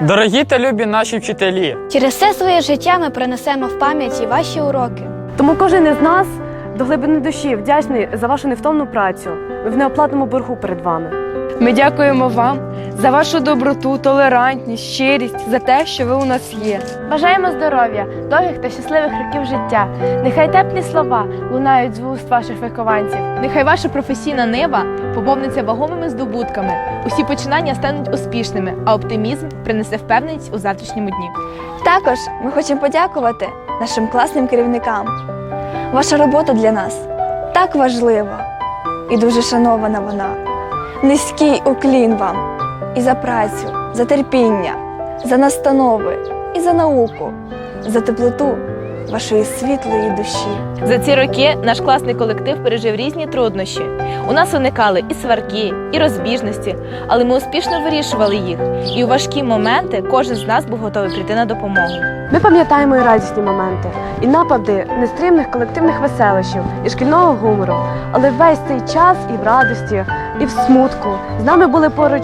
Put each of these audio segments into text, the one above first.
Дорогі та любі наші вчителі, Через все своє життя ми принесемо в пам'яті ваші уроки. Тому кожен із нас до глибини душі вдячний за вашу невтомну працю. Ми в неоплатному боргу перед вами. Ми дякуємо вам за вашу доброту, толерантність, щирість, за те, що ви у нас є. Бажаємо здоров'я, довгих та щасливих років життя. Нехай теплі слова лунають з вуст ваших вихованців. Нехай ваша професійна нива поповниться вагомими здобутками. Усі починання стануть успішними, а оптимізм принесе впевненість у завтрашньому дні. Також ми хочемо подякувати нашим класним керівникам. Ваша робота для нас так важлива і дуже шанована вона. Низький уклін вам і за працю, за терпіння, за настанови і за науку, за теплоту вашої світлої душі. За ці роки наш класний колектив пережив різні труднощі. У нас виникали і сварки, і розбіжності, але ми успішно вирішували їх. І у важкі моменти кожен з нас був готовий прийти на допомогу. Ми пам'ятаємо і радісні моменти, і напади нестримних колективних веселощів, і шкільного гумору. Але весь цей час і в радості, і в смутку з нами були поруч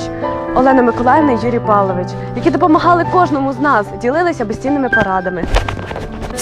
Олена Миколаївна і Юрій Павлович, які допомагали кожному з нас, ділилися безцінними порадами.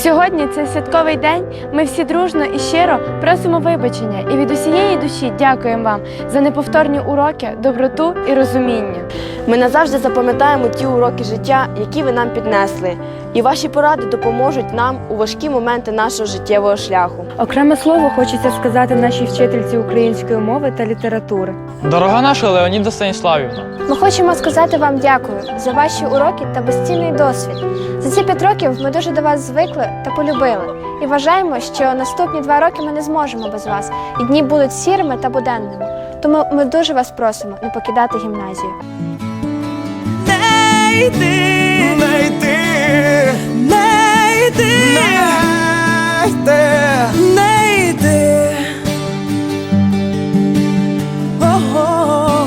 Сьогодні це святковий день. Ми всі дружно і щиро просимо вибачення і від усієї душі дякуємо вам за неповторні уроки, доброту і розуміння. Ми назавжди запам'ятаємо ті уроки життя, які ви нам піднесли, і ваші поради допоможуть нам у важкі моменти нашого життєвого шляху. Окреме слово хочеться сказати нашій вчительці української мови та літератури. дорога наша Леоніда Станіславівна. Ми хочемо сказати вам дякую за ваші уроки та безцінний досвід. За ці п'ять років ми дуже до вас звикли та полюбили і вважаємо, що наступні два роки ми не зможемо без вас, і дні будуть сірими та буденними. Тому ми дуже вас просимо не покидати гімназію. Не йди, не йди, не йди, не йди, не йди. Ого,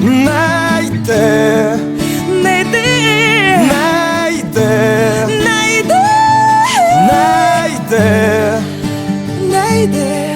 не йди. there